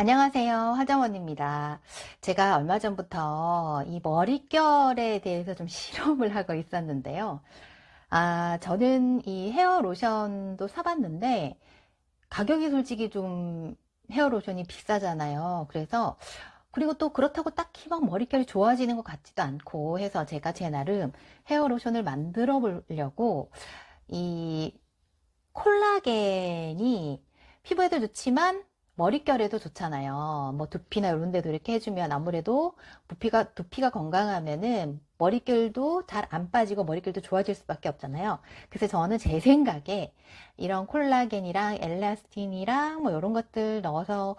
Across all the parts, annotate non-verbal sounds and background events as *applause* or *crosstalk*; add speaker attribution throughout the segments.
Speaker 1: 안녕하세요. 화정원입니다. 제가 얼마 전부터 이 머릿결에 대해서 좀 실험을 하고 있었는데요. 아, 저는 이 헤어 로션도 사봤는데, 가격이 솔직히 좀 헤어 로션이 비싸잖아요. 그래서, 그리고 또 그렇다고 딱히 막 머릿결이 좋아지는 것 같지도 않고 해서 제가 제 나름 헤어 로션을 만들어 보려고 이 콜라겐이 피부에도 좋지만 머릿결에도 좋잖아요. 뭐 두피나 이런 데도 이렇게 해주면 아무래도 두피가, 두피가 건강하면은 머릿결도 잘 안 빠지고 머릿결도 좋아질 수밖에 없잖아요. 그래서 저는 제 생각에 이런 콜라겐이랑 엘라스틴이랑 뭐 이런 것들 넣어서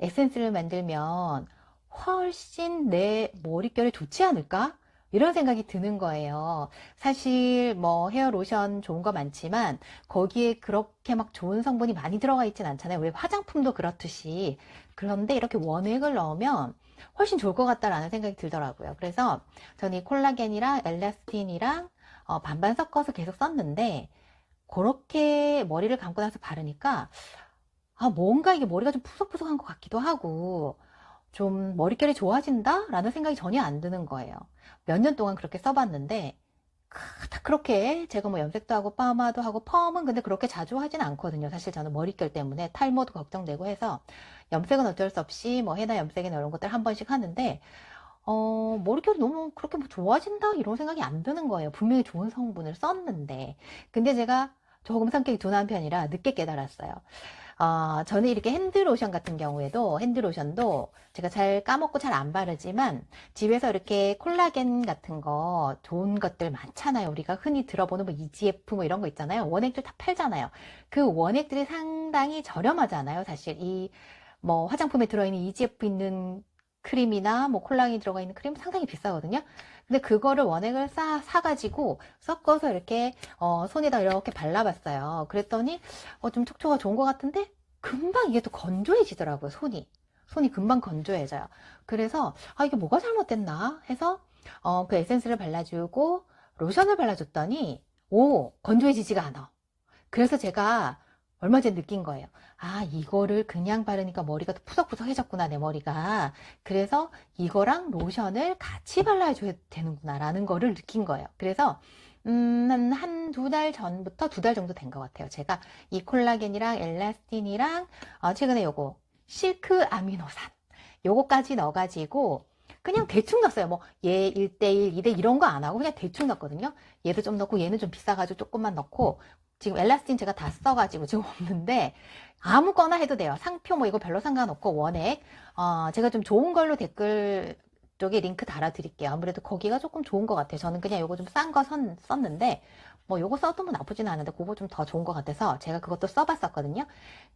Speaker 1: 에센스를 만들면 훨씬 내 머릿결에 좋지 않을까? 이런 생각이 드는 거예요. 사실 뭐 헤어 로션 좋은 거 많지만 거기에 그렇게 막 좋은 성분이 많이 들어가 있진 않잖아요. 왜 화장품도 그렇듯이. 그런데 이렇게 원액을 넣으면 훨씬 좋을 것 같다라는 생각이 들더라고요. 그래서 저는 이 콜라겐이랑 엘라스틴이랑 어, 반반 섞어서 계속 썼는데 그렇게 머리를 감고 나서 바르니까 아 뭔가 이게 머리가 좀 푸석푸석한 것 같기도 하고 좀 머릿결이 좋아진다? 라는 생각이 전혀 안 드는 거예요. 몇 년 동안 그렇게 써봤는데, 다 그렇게 제가 뭐 염색도 하고 파마도 하고 펌은 근데 그렇게 자주 하진 않거든요. 사실 저는 머릿결 때문에 탈모도 걱정되고 해서 염색은 어쩔 수 없이 뭐 해나 염색이나 이런 것들 한 번씩 하는데 어, 머릿결이 너무 그렇게 뭐 좋아진다 이런 생각이 안 드는 거예요. 분명히 좋은 성분을 썼는데 근데 제가 조금 성격이 둔한 편이라 늦게 깨달았어요. 어, 저는 이렇게 핸드로션 같은 경우에도 핸드로션도 제가 잘 까먹고 잘 안 바르지만 집에서 이렇게 콜라겐 같은 거 좋은 것들 많잖아요. 우리가 흔히 들어보는 뭐 EGF 뭐 이런 거 있잖아요. 원액들 다 팔잖아요. 그 원액들이 상당히 저렴하잖아요. 사실 이 뭐 화장품에 들어있는 EGF 있는 크림이나 뭐 콜라겐이 들어가 있는 크림 상당히 비싸거든요. 근데 그거를 원액을 싸, 사가지고 섞어서 이렇게 어, 손에다 이렇게 발라봤어요. 그랬더니 어, 좀 촉촉가 좋은 것 같은데 금방 이게 또 건조해지더라고요. 손이. 손이 금방 건조해져요. 그래서 아 이게 뭐가 잘못됐나 해서 어, 그 에센스를 발라주고 로션을 발라줬더니 오 건조해지지가 않아. 그래서 제가 얼마 전에 느낀 거예요. 아, 이거를 그냥 바르니까 머리가 더 푸석푸석해졌구나, 내 머리가. 그래서 이거랑 로션을 같이 발라줘야 되는구나, 라는 거를 느낀 거예요. 그래서, 음, 한, 한 두 달 전부터 두 달 정도 된 것 같아요. 제가 이 콜라겐이랑 엘라스틴이랑, 어, 최근에 요거, 실크 아미노산. 요거까지 넣어가지고, 그냥 대충 넣었어요. 뭐, 얘 1대1, 2대 이런 거 안 하고 그냥 대충 넣었거든요. 얘도 좀 넣고 얘는 좀 비싸가지고 조금만 넣고, 지금 엘라스틴 제가 다 써가지고 지금 *laughs* 없는데 아무거나 해도 돼요. 상표 뭐 이거 별로 상관없고 원액 어, 제가 좀 좋은 걸로 댓글 쪽에 링크 달아드릴게요. 아무래도 거기가 조금 좋은 것 같아요. 저는 그냥 이거 좀 싼 거 썼는데 뭐 요거 써도 뭐 나쁘진 않은데 그거 좀 더 좋은 것 같아서 제가 그것도 써봤었거든요.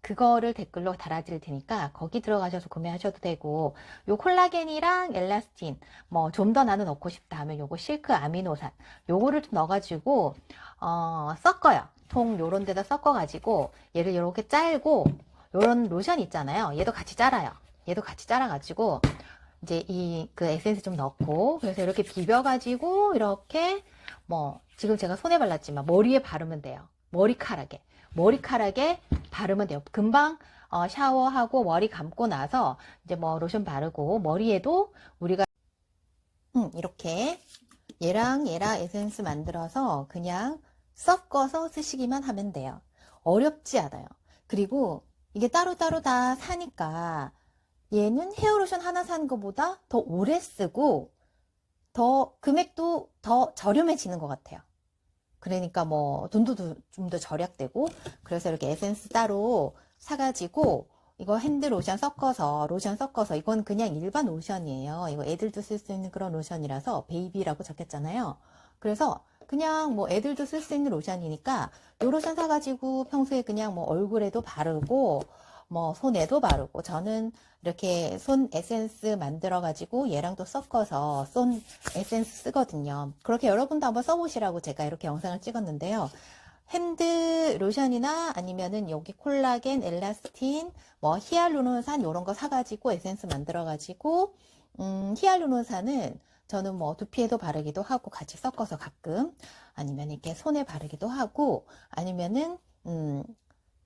Speaker 1: 그거를 댓글로 달아드릴 테니까 거기 들어가셔서 구매하셔도 되고 요 콜라겐이랑 엘라스틴 뭐 좀 더 나는 넣고 싶다 하면 요거 실크 아미노산 요거를 좀 넣어가지고 어, 섞어요. 통 요런 데다 섞어가지고 얘를 이렇게 짤고 요런 로션 있잖아요. 얘도 같이 짜라요. 얘도 같이 짜라가지고 이제 이 그 에센스 좀 넣고 그래서 이렇게 비벼가지고 이렇게 뭐 지금 제가 손에 발랐지만 머리에 바르면 돼요. 머리카락에 머리카락에 바르면 돼요. 금방 어, 샤워하고 머리 감고 나서 이제 뭐 로션 바르고 머리에도 우리가 음, 이렇게 얘랑 얘랑 에센스 만들어서 그냥 섞어서 쓰시기만 하면 돼요. 어렵지 않아요. 그리고 이게 따로따로 다 사니까 얘는 헤어로션 하나 사는 것보다 더 오래 쓰고 더 금액도 더 저렴해지는 것 같아요. 그러니까 뭐 돈도 좀 더 절약되고 그래서 이렇게 에센스 따로 사가지고 이거 핸드 로션 섞어서 로션 섞어서 이건 그냥 일반 로션이에요. 이거 애들도 쓸 수 있는 그런 로션이라서 베이비라고 적혔잖아요. 그래서 그냥 뭐 애들도 쓸 수 있는 로션이니까 요 로션 사가지고 평소에 그냥 뭐 얼굴에도 바르고 뭐 손에도 바르고 저는 이렇게 손 에센스 만들어 가지고 얘랑 또 섞어서 손 에센스 쓰거든요. 그렇게 여러분도 한번 써보시라고 제가 이렇게 영상을 찍었는데요. 핸드 로션이나 아니면은 여기 콜라겐, 엘라스틴, 뭐 히알루론산 이런 거 사가지고 에센스 만들어가지고 음, 히알루론산은 저는 뭐 두피에도 바르기도 하고 같이 섞어서 가끔 아니면 이렇게 손에 바르기도 하고 아니면은 음,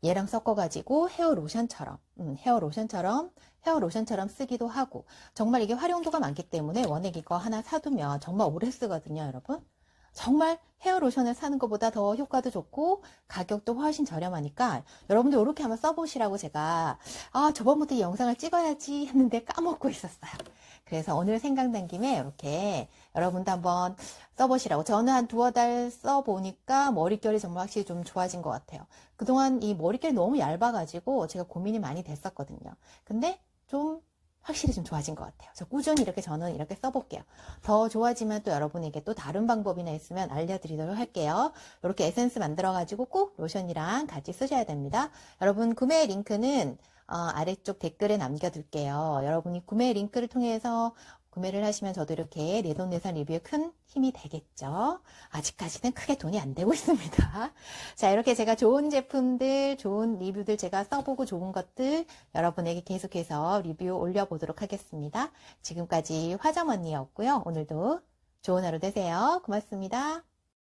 Speaker 1: 얘랑 섞어가지고 헤어 로션처럼, 음, 헤어 로션처럼, 헤어 로션처럼 쓰기도 하고, 정말 이게 활용도가 많기 때문에 원액 이거 하나 사두면 정말 오래 쓰거든요, 여러분. 정말 헤어 로션을 사는 것보다 더 효과도 좋고 가격도 훨씬 저렴하니까 여러분도 이렇게 한번 써보시라고 제가 아 저번부터 이 영상을 찍어야지 했는데 까먹고 있었어요. 그래서 오늘 생각난 김에 이렇게 여러분도 한번 써보시라고 저는 한 두어 달 써보니까 머릿결이 정말 확실히 좀 좋아진 것 같아요. 그동안 이 머릿결이 너무 얇아가지고 제가 고민이 많이 됐었거든요. 근데 좀 확실히 좀 좋아진 것 같아요. 그래서 꾸준히 이렇게 저는 이렇게 써볼게요. 더 좋아지면 또 여러분에게 또 다른 방법이나 있으면 알려드리도록 할게요. 이렇게 에센스 만들어가지고 꼭 로션이랑 같이 쓰셔야 됩니다. 여러분 구매 링크는 어, 아래쪽 댓글에 남겨둘게요. 여러분이 구매 링크를 통해서 구매를 하시면 저도 이렇게 내돈내산 리뷰에 큰 힘이 되겠죠. 아직까지는 크게 돈이 안 되고 *laughs* 있습니다. 자, 이렇게 제가 좋은 제품들, 좋은 리뷰들 제가 써보고 좋은 것들 여러분에게 계속해서 리뷰 올려보도록 하겠습니다. 지금까지 화정 언니였고요. 오늘도 좋은 하루 되세요. 고맙습니다.